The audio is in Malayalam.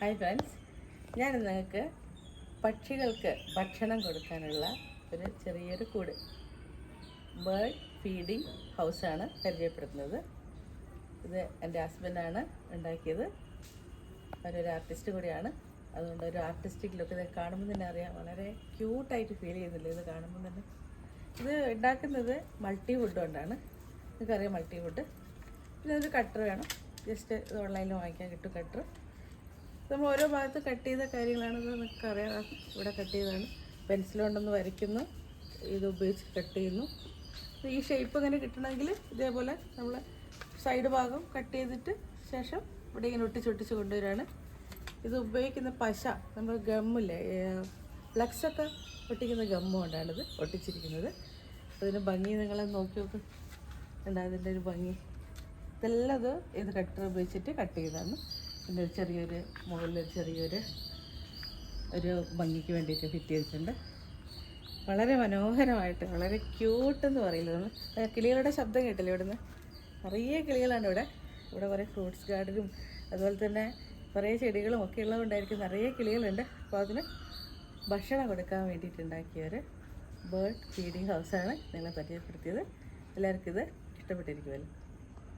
ഹായ് ഫ്രണ്ട്സ് ഞാൻ നിങ്ങൾക്ക് പക്ഷികൾക്ക് ഭക്ഷണം കൊടുക്കാനുള്ള ഒരു ചെറിയൊരു കൂട്. ബേർഡ് ഫീഡിംഗ് ഹൗസാണ് പരിചയപ്പെടുത്തുന്നത്. ഇത് എന്റെ ഹസ്ബൻഡാണ് ഉണ്ടാക്കിയത്. അവരൊരു ആർട്ടിസ്റ്റ് കൂടിയാണ്. അതുകൊണ്ട് ഒരു ആർട്ടിസ്റ്റിക് ലുക്ക് ഇത് കാണുമ്പോൾ തന്നെ അറിയാം. വളരെ ക്യൂട്ടായിട്ട് ഫീൽ ചെയ്യുന്നില്ല ഇത് കാണുമ്പോൾ തന്നെ. ഇത് ഉണ്ടാക്കുന്നത് മൾട്ടി വുഡ് കൊണ്ടാണ്. നിങ്ങൾക്കറിയാം മൾട്ടി വുഡ് ഒരു കട്ടർ വേണം. ജസ്റ്റ് ഇത് ഓൺലൈനിൽ വാങ്ങിക്കാൻ കിട്ടും കട്ടർ നമ്മൾ ഓരോ ഭാഗത്ത് കട്ട് ചെയ്ത കാര്യങ്ങളാണ് നിങ്ങൾക്ക് അറിയാം. ഇവിടെ കട്ട് ചെയ്തതാണ്. പെൻസിൽ കൊണ്ടൊന്ന് വരയ്ക്കുന്നു. ഇത് ഉപയോഗിച്ച് കട്ട് ചെയ്യുന്നു. ഈ ഷേപ്പ് ഇങ്ങനെ കിട്ടണമെങ്കിൽ ഇതേപോലെ നമ്മൾ സൈഡ് ഭാഗം കട്ട് ചെയ്തിട്ട് ശേഷം ഇവിടെ ഇങ്ങനെ ഒട്ടിച്ച് ഒട്ടിച്ച് കൊണ്ടുവരികയാണ്. ഇത് ഉപയോഗിക്കുന്ന പശ നമ്മൾ ഗമ്മില്ലേ ഫ്ലക്സൊക്കെ ഒട്ടിക്കുന്ന ഗമ്മ കൊണ്ടാണിത് ഒട്ടിച്ചിരിക്കുന്നത്. അതിന് ഭംഗി നിങ്ങളെ നോക്കി നോക്ക്. ഉണ്ടാ അതിന്റെ ഒരു ഭംഗി. ഇതെല്ലാം ഇത് ഇത് കട്ടർ ഉപയോഗിച്ചിട്ട് കട്ട് ചെയ്തതാണ്. പിന്നെ ഒരു ചെറിയൊരു മുകളിലൊരു ചെറിയൊരു ഒരു ഭംഗിക്ക് വേണ്ടിയിട്ട് ഫിറ്റ് ചെയ്തിട്ടുണ്ട്. വളരെ മനോഹരമായിട്ട് വളരെ ക്യൂട്ട് എന്ന് പറയുന്നത് നമ്മൾ കിളികളുടെ ശബ്ദം കേട്ടില്ല ഇവിടുന്ന്? നിറയെ കിളികളാണ് ഇവിടെ. ഇവിടെ കുറേ ഫ്രൂട്ട്സ് ഗാർഡനും അതുപോലെ തന്നെ കുറേ ചെടികളും ഒക്കെ ഉള്ളതുകൊണ്ടായിരിക്കും നിറയെ കിളികളുണ്ട്. അപ്പോൾ അതിന് ഭക്ഷണം കൊടുക്കാൻ വേണ്ടിയിട്ടുണ്ടാക്കിയ ഒരു ബേർഡ് ഫീഡിങ് ഹൗസാണ് നിങ്ങളെ പരിചയപ്പെടുത്തിയത്. എല്ലാവർക്കും ഇത് ഇഷ്ടപ്പെട്ടിരിക്കുമല്ലോ.